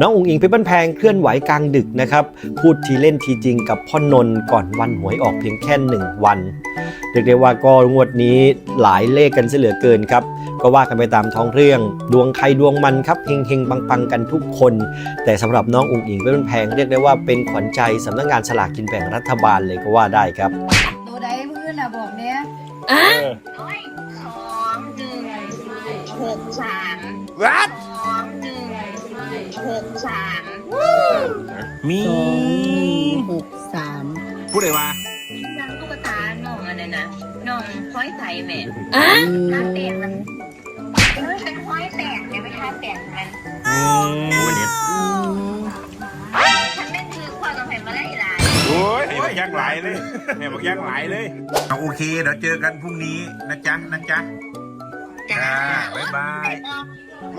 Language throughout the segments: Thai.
น้องอุ๋งอิงเพชรบ้านแพงเคลื่อนไหวกลางดึกนะครับ พูดทีเล่นทีจริงกับพ่อนนท์ก่อนวันหวยออกเพียงแค่หนึ่งวันเรียกได้ว่าก็งวดนี้หลายเลขกันเสียเหลือเกินครับ ก็ว่ากันไปตามท้องเรื่อง ดวงใครดวงมันครับเฮงเฮงปังปังๆ กันทุกคน แต่สำหรับน้องอุ๋งอิงเพชรบ้านแพงเรียกได้ว่าเป็นขวัญใจสำนักงานสลากกินแบ่งรัฐบาลเลยก็ว่าได้ครับตัวใดมือน่ะบอกเนี้ยร้อยสองหนึ่งหกสามวัดสองหนึ่ง หกสามมีสองหกสามพูดเลยว่านางตุ๊กตาน้องอะไรนะน้องพ้อยใสแม่อืมน้าแตกมันเออเป็นพ้อยแตกเดี๋ยวไม่ท่าแตกมันอืมโอ้ยเด็ดอืมฉันแม่นคือความต้องเห็นมาได้หลายโอ้ยให้บอกยักหลายเลยแม่บอกยักหลายเลยเอาโอเคเดี๋ยวเจอกันพรุ่งนี้นะจ๊ะนะจ๊ะจ้าบ๊ายบายเลขออก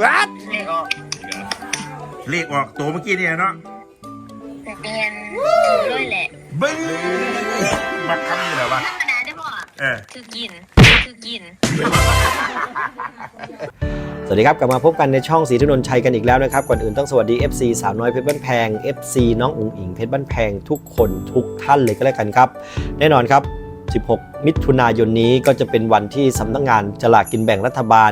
วัดเลขออก เลขออกตัวเมื่อกี้เนี่ยเนาะแต่เรียนถือด้วยแหละบึ้งมาคำนี่เหรอวะธรรมดาได้ป่ะเออคือกินคือกิน สวัสดีครับ กลับมาพบกันในช่องสีถนนชัยกันอีกแล้วนะครับ ก่อนอื่นต้องสวัสดี FC สาวน้อยเพชรบ้านแพง FC น้องอุ๋งอิงเพชรบ้านแพงทุกคนทุกท่านเลยก็แล้วกันครับ แน่นอนครับ 16 มิถุนายนนี้ก็จะเป็นวันที่สำนักงานจลากกินแบ่งรัฐบาล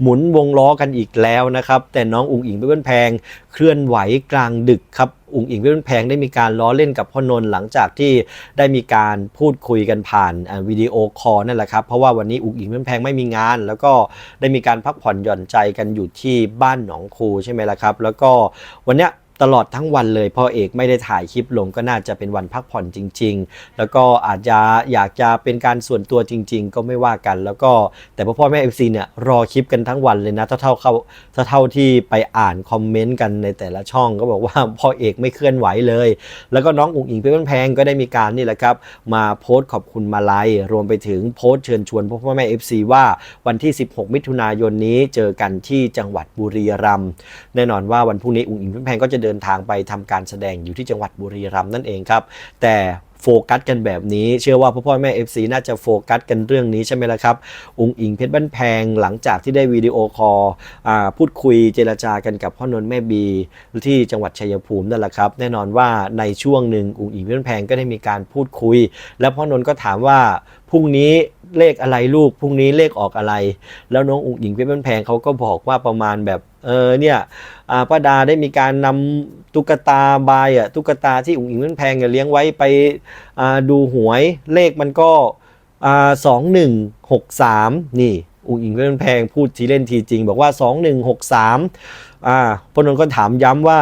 หมุนวงล้อกันอีกแล้วนะครับ แต่น้องอุ๋งอิงเพชรบ้นแพงเคลื่อนไหวกลางดึกครับอุ๋งอิงเพชรบ้นแพงได้มีการล้อเล่นกับพ่อนนท์หลังจากที่ได้มีการพูดคุยกันผ่านวิดีโอคอลนั่นแหละครับ เพราะว่าวันนี้อุ๋งอิงเพชรบ้นแพงไม่มีงาน แล้วก็ได้มีการพักผ่อนหย่อนใจกันอยู่ที่บ้านหนองคูใช่ไหมล่ะครับ แล้วก็วันเนี้ย ตลอดทั้งวันเลยพ่อเอกไม่ได้ถ่ายคลิปลงก็น่าจะเป็นวันพักผ่อนจริง ๆ แล้วก็อาจจะอยากจะเป็นการส่วนตัวจริง ๆ ก็ไม่ว่ากัน แล้วก็แต่พ่อพ่อแม่เอฟซีเนี่ยรอคลิปกันทั้งวันเลยนะถ้าเท่าเขาถ้าเท่าที่ไปอ่านคอมเมนต์กันในแต่ละช่องก็บอกว่าพ่อเอกไม่เคลื่อนไหวเลย แล้วก็น้องอุ๋งอิงเพชรบ้านแพงก็ได้มีการนี่แหละครับมาโพสต์ขอบคุณมาลัยรวมไปถึงโพสต์เชิญชวนพ่อพ่อแม่ FC ว่าวันที่ 16 มิถุนายนนี้เจอกันที่จังหวัดบุรีรัมย์แน่นอนว่าวันพรุ่งนี้อุ๋งอิงเพชรบ้านแพงก็จะเดินดินทางไปทำการแสดงอยู่ที่จังหวัดบุรีรัมย์นั่นเองครับ แต่โฟกัสกันแบบนี้ เชื่อว่าพ่อพ่อแม่ FC น่าจะโฟกัสกันเรื่องนี้ใช่ไหมล่ะครับอุ๋งอิงเพชรบ้านแพงหลังจากที่ได้วิดีโอคอลพูดคุยเจรจากันกับพ่อนนท์แม่บี ที่จังหวัดชัยภูมินั่นแหละครับ แน่นอนว่าในช่วงหนึ่งอุ๋งอิงเพชรบ้านแพงก็ได้มีการพูดคุย แล้วพ่อนนท์ก็ถามว่า พรุ่งนี้เลขอะไรลูกพรุ่งนี้เลขออกอะไร แล้วน้องอุ๋งอิงเพชรบ้านแพงเขาก็บอกว่าประมาณแบบเออเนี่ยอาป้าดาได้มีการนำตุ๊กตาบายอะตุ๊กตาที่อุ๋งอิงเพชรบ้านแพงเนี่ยเลี้ยงไว้ไปดูหวยเลขมันก็สองหนึ่งหกสามนี่อุ๋งอิงเพชรบ้านแพงพูดทีเล่นทีจริง บอกว่าสองหนึ่งหกสามอ่าพนนท์ก็ถามย้ำว่า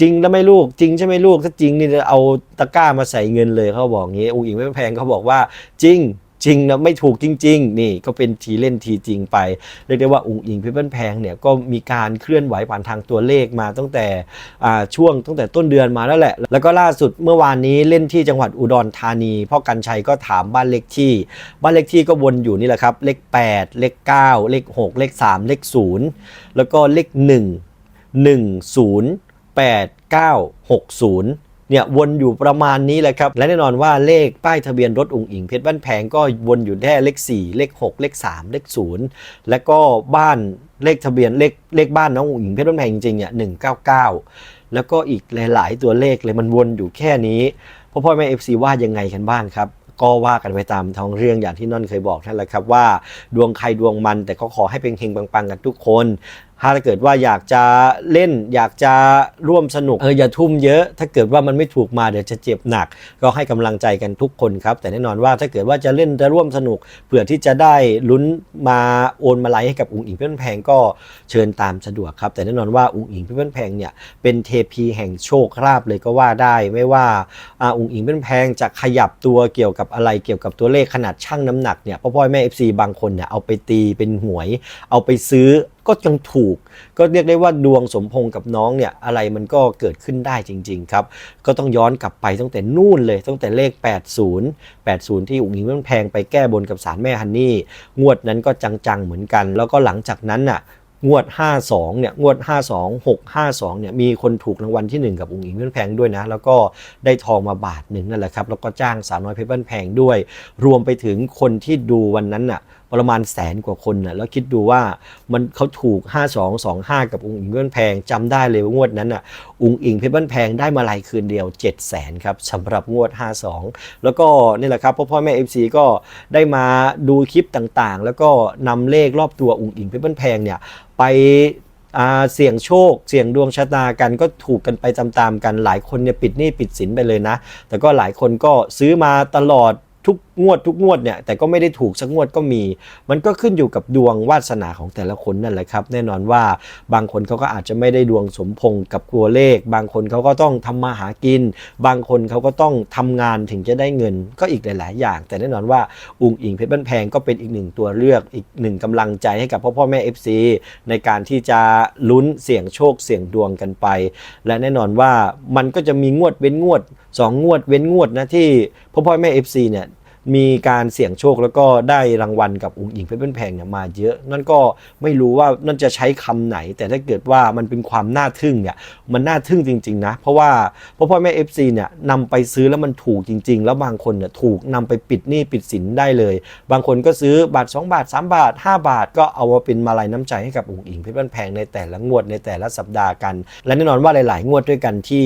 จริงแล้วไม่ลูกจริงใช่ไหมลูกถ้าจริงนี่จะเอาตะกร้ามาใส่เงินเลยเขาบอกงี้อุ๋งอิงเพชรบ้านแพงเขาบอกว่าจริง จริงนะไม่ถูกจริง ๆ นี่ก็เป็นทีเล่นทีจริงไป เรียกได้ว่าอุ๋งอิงเพชรบ้านแพงเนี่ยก็มีการเคลื่อนไหวผ่านทางตัวเลขมาตั้งแต่ช่วงตั้งแต่ต้นเดือนมาแล้วแหละ แล้วก็ล่าสุดเมื่อวานนี้เล่นที่จังหวัดอุดรธานีพ่อกันชัยก็ถามบ้านเลขที่ บ้านเลขที่ก็วนอยู่นี่แหละครับเลข 8 เลข 9 เลข 6 เลข 3 เลข 0 แล้วก็เลข 1 1 0 8 9 6 0 เนี่ยวนอยู่ประมาณนี้แหละครับ และแน่นอนว่าเลขป้ายทะเบียนรถอุงอิงเพชรบ้านแพงก็วนอยู่แค่เลข 4 เลข 6 เลข 3 เลข 0 แล้วก็บ้านเลขทะเบียนเลขเลขบ้านน้องอุ๋งอิงเพชรบ้านแพงจริงๆเนี่ย199แล้วก็อีกหลาย ๆ ตัวเลขเลยมันวนอยู่แค่นี้พ่อพ่อแม่ FC ว่ายังไงกันบ้างครับก็ว่ากันไปตามท้องเรื่องอย่างที่นนท์เคยบอกนั่นแหละครับว่า ดวงใครดวงมันแต่ก็ขอให้เป็นเฮงปังๆกันทุกคน ถ้าเกิดว่าอยากจะเล่นอยากจะร่วมสนุกเอออย่าทุ่มเยอะ ถ้าเกิดว่ามันไม่ถูกมาเดี๋ยวจะเจ็บหนัก ก็ให้กำลังใจกันทุกคนครับ แต่แน่นอนว่าถ้าเกิดว่าจะเล่นจะร่วมสนุกเผื่อที่จะได้ลุ้นมาโอนมาไลให้กับอุ๋งอิงเพื่อนแพงก็เชิญตามสะดวกครับ แต่แน่นอนว่าอุ๋งอิงเพื่อนแพงเนี่ยเป็นเทพีแห่งโชคลาภเลยก็ว่าได้ไม่ว่าอาอุ๋งอิงเพื่อนแพงจะขยับตัวเกี่ยวกับอะไรเกี่ยวกับตัวเลขขนาดช่างน้ำหนักเนี่ยพ่อพ่อแม่ FC บางคนเนี่ยเอาไปตีเป็นหวย เอาไปซื้อก็ยังถูก ก็เรียกได้ว่าดวงสมพงษ์กับน้องเนี่ยอะไรมันก็เกิดขึ้นได้จริง ๆ ครับ ก็ต้องย้อนกลับไปตั้งแต่นู่นเลย ตั้งแต่เลข 80 80 ที่อุ๋งอิงมันแพงไปแก้บนกับสารแม่ฮันนี่งวดนั้นก็จังๆเหมือนกัน แล้วก็หลังจากนั้นน่ะงวด 52 เนี่ย งวด 52 652 เนี่ย มีคนถูกรางวัลที่ 1 กับอุ๋งอิงเพื่อนแพงด้วยนะ แล้วก็ได้ทองมาบาทหนึ่งนั่นแหละครับ แล้วก็จ้างสาวน้อยเพชรบ้านแพงด้วย รวมไปถึงคนที่ดูวันนั้นน่ะ ประมาณแสนกว่าคนนะแล้วคิดดูว่ามันเขาถูก 5225 กับองค์อิงเพชรบ้านแพงจำได้เลยว่างวดนั้นอะองค์อิงเพชรบ้านแพงได้มาลัยคืนเดียว 7 0 0แสนครับสำหรับงวด 52 แล้วก็นี่แหละครับพ่อพ่อแม่ FC ก็ได้มาดูคลิปต่างๆ แล้วก็นำเลขรอบตัวองค์อิงเพชรบ้านแพงเนี่ยไปเสี่ยงโชค เสี่ยงดวงชะตากันก็ถูกกันไปตามๆกันหลายคนเนี่ยปิดหนี้ปิดสินไปเลยนะ แต่ก็หลายคนก็ซื้อมาตลอดทุกงวดทุกงวดเนี่ยแต่ก็ไม่ได้ถูกสักงวดก็มี มันก็ขึ้นอยู่กับดวงวาสนาของแต่ละคนนั่นแหละครับ แน่นอนว่าบางคนเขาก็อาจจะไม่ได้ดวงสมพงษ์กับตัวเลข บางคนเขาก็ต้องทำมาหากิน บางคนเขาก็ต้องทำงานถึงจะได้เงินก็อีกหลาย ๆ อย่าง แต่แน่นอนว่าอุงอิงเพชรบ้านแพงก็เป็นอีกหนึ่งตัวเลือกอีกหนึ่งกำลังใจให้กับพ่อพ่อแม่ FC ในการที่จะลุ้นเสี่ยงโชคเสี่ยงดวงกันไป และแน่นอนว่ามันก็จะมีงวดเว้นงวดสองงวดเว้นงวดนะที่พ่อพ่อแม่ FC เนี่ย มีการเสี่ยงโชคแล้วก็ได้รางวัลกับองค์หญิงเพชรบ้านแพงเนี่ยมาเยอะ นั่นก็ไม่รู้ว่านั่นจะใช้คำไหน แต่ถ้าเกิดว่ามันเป็นความน่าทึ่งเนี่ยมันน่าทึ่งจริง ๆ นะ เพราะว่าพ่อพ่อแม่ FC เนี่ยนำไปซื้อแล้วมันถูกจริง ๆ แล้วบางคนเนี่ยถูกนำไปปิดหนี้ปิดสินได้เลย บางคนก็ซื้อบาท 2 บาท 3 บาท 5 บาท ก็เอามาเป็นมาลัยน้ำใจให้กับองค์อิงเพชรบ้านแพงในแต่ละงวดในแต่ละสัปดาห์กัน และแน่นอนว่าหลาย ๆ งวดด้วยกันที่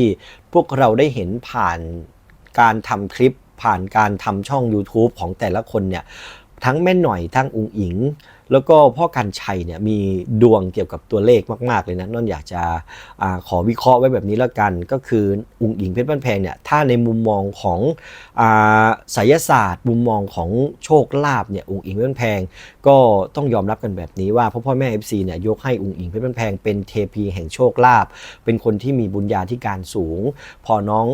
พวกเราได้เห็นผ่านการทำคลิป ผ่านการทำช่อง YouTube ของแต่ละคนเนี่ยทั้งแม่หน่อยทั้งอุงอิง แล้วก็พ่อกันชัยเนี่ยมีดวงเกี่ยวกับตัวเลขมาก ๆ เลยนะนนอยากจะอขอวิเคราะห์ไว้แบบนี้แล้วกัน ก็คืออุงอิงเพชรบ้านแพงเนี่ยถ้าในมุมมองของอายศาสตร์ มุมมองของโชคลาภเนี่ยอุงอิงเพชรบ้านแพง ก็ต้องยอมรับกันแบบนี้ว่าพ่อพ่อแม่ FC เนี่ยยกให้อุงอิงเพชรบ้านแพงเป็นเทพีแห่งโชคลาภเป็นคนที่มีบุญญาธิการสูง พอน้อง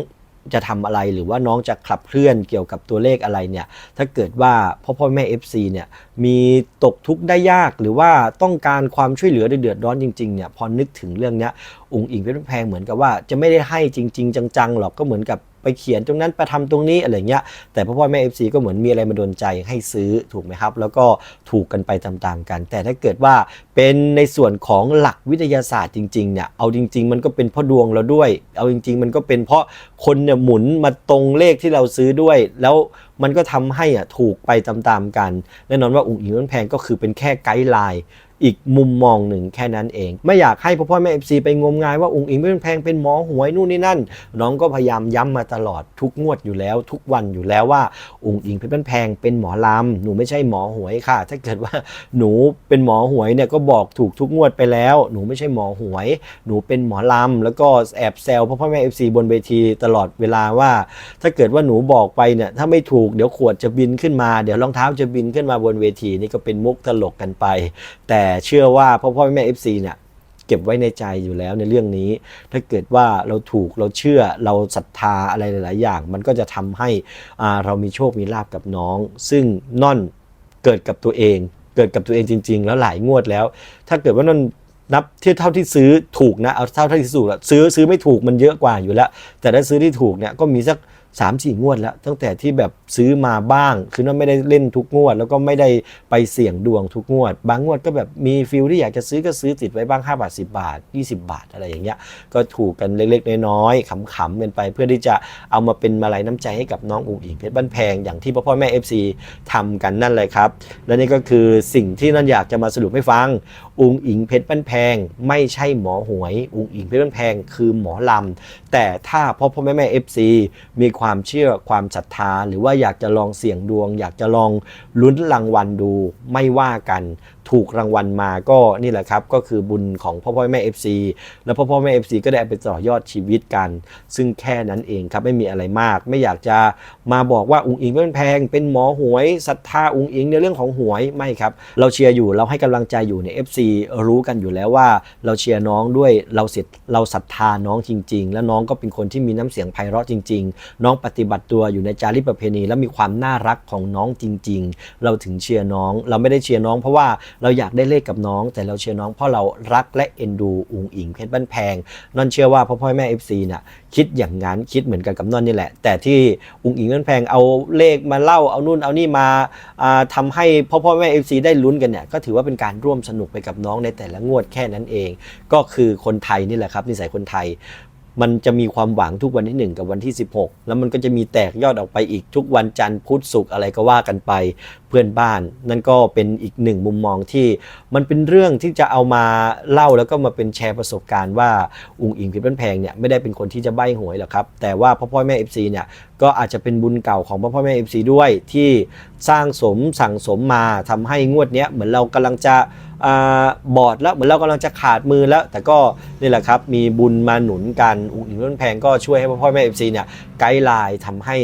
จะทำอะไรหรือว่าน้องจะขับเคลื่อนเกี่ยวกับตัวเลขอะไรเนี่ยถ้าเกิดว่าพ่อพ่อแม่ FC เนี่ยมีตกทุกข์ได้ยากหรือว่าต้องการความช่วยเหลือเดือดร้อนจริงๆเนี่ยพอนึกถึงเรื่องเนี้ยองค์อิงเพ็นแพงเหมือนกับว่าจะไม่ได้ให้จริง ๆ จังๆหรอกก็เหมือนกับ ไปเขียนตรงนั้นไปทำตรงนี้อะไรเงี้ยแต่พ่อพ่อแม่ FC ก็เหมือนมีอะไรมาโดนใจให้ซื้อถูกไหมครับ แล้วก็ถูกกันไปตามๆกัน แต่ถ้าเกิดว่าเป็นในส่วนของหลักวิทยาศาสตร์จริงๆเนี่ยเอาจริง ๆ มันก็เป็นเพราะดวงเราด้วย เอาจริง ๆ มันก็เป็นเพราะคนเนี่ยหมุนมาตรงเลขที่เราซื้อด้วย แล้วมันก็ทำให้อะถูกไปตามๆกันแน่นอนว่าองค์อิงมันแพงก็คือเป็นแค่ไกด์ไลน์ อีกมุมมองหนึ่งแค่นั้นเอง ไม่อยากให้พ่อพ่อแม่เอฟซีไปงมงายว่าองค์อิงเป็นแพงเป็นหมอหวยนู่นนี่นั่น น้องก็พยายามย้ำมาตลอดทุกงวดอยู่แล้ว ทุกวันอยู่แล้วว่าองค์อิงเพชรบ้านแพงเป็นหมอลำหนูไม่ใช่หมอหวยค่ะ ถ้าเกิดว่าหนูเป็นหมอหวยเนี่ยก็บอกถูกทุกงวดไปแล้ว หนูไม่ใช่หมอหวย หนูเป็นหมอลำแล้วก็แอบแซวพ่อพ่อแม่เอฟซีบนเวทีตลอดเวลาว่า ถ้าเกิดว่าหนูบอกไปเนี่ยถ้าไม่ถูกเดี๋ยวขวดจะบินขึ้นมาเดี๋ยวรองเท้าจะบินขึ้นมาบนเวทีนี่ก็เป็นมุกตลกกันไป แต่เชื่อว่าพ่อพ่อแม่ FC เนี่ยเก็บไว้ในใจอยู่แล้วในเรื่องนี้ ถ้าเกิดว่าเราถูกเราเชื่อเราศรัทธาอะไรหลาย ๆ อย่าง มันก็จะทำให้เรามีโชคมีลาบกับน้อง ซึ่งน่อนเกิดกับตัวเอง เกิดกับตัวเองจริง ๆ แล้วหลายงวดแล้ว ถ้าเกิดว่านั่นนับเทียบเท่าที่ซื้อถูกนะเอาเท่าที่ซื้อซื้อซื้อไม่ถูกมันเยอะกว่าอยู่แล้ว แต่ถ้าซื้อที่ถูกเนี่ยก็มีสัก 3ามสี่งวดแล้ว ตั้งแต่ที่แบบซื้อมาบ้าง คือว่าไม่ได้เล่นทุกงวด แล้วก็ไม่ได้ไปเสี่ยงดวงทุกงวด บางงวดก็แบบมีฟิลที่อยากจะซื้อก็ซื้อติดไว้บ้าง 5 บาท 10 บาท 20 บาทอะไรอย่างเงี้ย ก็ถูกกันเล็กๆ น้อยๆขำๆกันไป เพื่อที่จะเอามาเป็นมาลัยน้ำใจให้กับน้องอุ๋งอิงเพชรบ้านแพงอย่างที่พ่อพ่อแม่ FC ทำกันนั่นเลยครับ และนี่ก็คือสิ่งที่นั่นอยากจะมาสรุปให้ฟัง อุงอิงเพชรบ้านแพง ไม่ใช่หมอหวย อุงอิงเพชรบ้านแพง คือหมอลำ แต่ถ้าพ่อพ่อแม่แม่เอฟซีมีความเชื่อความศรัทธา หรือว่าอยากจะลองเสี่ยงดวง อยากจะลองลุ้นรางวัลดูไม่ว่ากันถูกรางวัลมาก็นี่แหละครับ ก็คือบุญของพ่อพ่อแม่ FC แล้วพ่อพ่อแม่ FC ก็ได้เอาไปต่อยอดชีวิตกัน ซึ่งแค่นั้นเองครับไม่มีอะไรมาก ไม่อยากจะมาบอกว่าอุงอิงเป็นแพง เป็นหมอหวยศรัทธาอุงอิงในเรื่องของหวยไม่ครับ เราเชียร์อยู่เราให้กำลังใจอยู่ใน FC รู้กันอยู่แล้วว่า เราเชียร์น้องด้วยเราเสร็จเราศรัทธาน้องจริง ๆ แล้วน้องก็เป็นคนที่มีน้ำเสียงไพเราะจริง ๆ น้องปฏิบัติตัวอยู่ในจารีตประเพณี และมีความน่ารักของน้องจริง ๆ เราถึงเชียร์น้อง เราไม่ได้เชียร์น้องเพราะว่าเราอยากได้เลขกับน้อง แต่เราเชียร์น้องเพราะเรารักและเอ็นดูอุงอิงเพชรบ้านแพงนั่นเชื่อว่าพ่อพ่อแม่ FC น่ะคิดอย่างนั้นคิดเหมือนกันกับนนนี่แหละ แต่ที่อุงอิงเพชรบ้านแพงเอาเลขมาเล่าเอานู่นเอานี่มาทำาให้พ่อพ่อแม่ FC ได้ลุ้นกันเนี่ยก็ถือว่าเป็นการร่วมสนุกไปกับน้องในแต่ละงวดแค่นั้นเอง ก็คือคนไทยนี่แหละครับนิสัยคนไทย มันจะมีความหวังทุกวันที่ 1 กับวันที่ 16 แล้วมันก็จะมีแตกยอดออกไปอีกทุกวันจันทร์พุธศุกร์อะไรก็ว่ากันไปเพื่อนบ้าน นั่นก็เป็นอีกหนึ่งมุมมองที่มันเป็นเรื่องที่จะเอามาเล่าแล้วก็มาเป็นแชร์ประสบการณ์ว่าอุงอิงเพชรบ้านแพงเนี่ยไม่ได้เป็นคนที่จะใบ้หวยหรอกครับ แต่ว่าพ่อพ่อแม่ FC เนี่ยก็อาจจะเป็นบุญเก่าของพ่อพ่อแม่ FC ด้วยที่สร้างสมสั่งสมมาทำให้งวดเนี้ยเหมือนเรากำลังจะ บอดแล้วเหมือนเรากำลังจะขาดมือแล้ว แต่ก็นี่แหละครับมีบุญมาหนุนกันอุงอิงเพชรบ้นแพงก็ช่วยให้พ่อพ่เอแม่ FC เนี่ยไกด์ไลน์ทำให้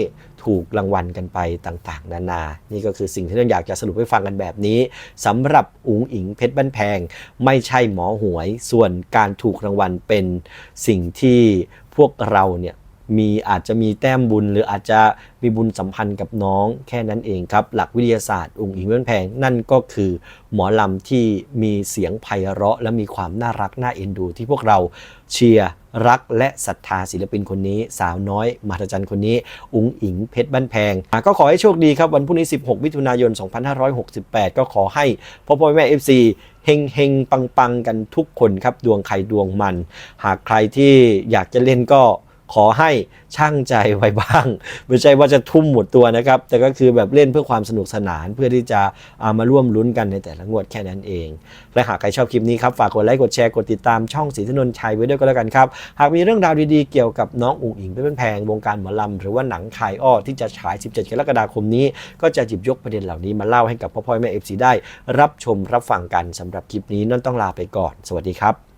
ถูกรางวัลกันไปต่างๆ นานา นี่ก็คือสิ่งที่เราอยากจะสรุปให้ฟังกันแบบนี้สำหรับอุ๋งอิงเพชรบ้านแพง ไม่ใช่หมอหวย ส่วนการถูกรางวัลเป็นสิ่งที่พวกเราเนี่ย มีอาจจะมีแต้มบุญ หรืออาจจะมีบุญสัมพันธ์กับน้องแค่นั้นเองครับ หลักวิทยาศาสตร์อุ๋งอิงเพชรบ้นแพง นั่นก็คือหมอลำที่มีเสียงไพเราะ และมีความน่ารักน่าเอ็นดู ที่พวกเราเชียร์รักและศรัทธาศิลปินคนนี้ สาวน้อยมหัศจรรย์คนนี้ อุ๋งอิงเพชรบ้านแพง ก็ขอให้โชคดีครับ วันพรุ่งนี้ 16 มิถุนายน 2568 ก็ขอให้พ่อพ่อแม่ FC เฮงเฮงปังปังกันทุกคนครับ ดวงใครดวงมัน หากใครที่อยากจะเล่นก็ ขอให้ช่างใจไว้บ้าง ไม่ใช่ว่าจะทุ่มหมดตัวนะครับ แต่ก็คือแบบเล่นเพื่อความสนุกสนานเพื่อที่จะามาร่วมลุ้นกันในแต่ละงวดแค่นั้นเอง และหากใครชอบคลิปนี้ครับ ฝากกดไลค์กดแชร์กดติดตามช่องสีถนนชัยไว้ด้วยก็แล้วกันครับ หากมีเรื่องราวดีๆเกี่ยวกับน้องอุ๋งอิงเป็นแพงวงการหมอลำหรือว่าหนังขายอ้อที่จะฉาย 17 กรกฎาคมนี้ ก็จะหยิบยกประเด็นเหล่านี้มาเล่าให้กับพ่อพ่อแม่เอฟซีได้ รับชมรับฟังกันสำหรับคลิปนี้นั่นต้องลาไปก่อน สวัสดีครับ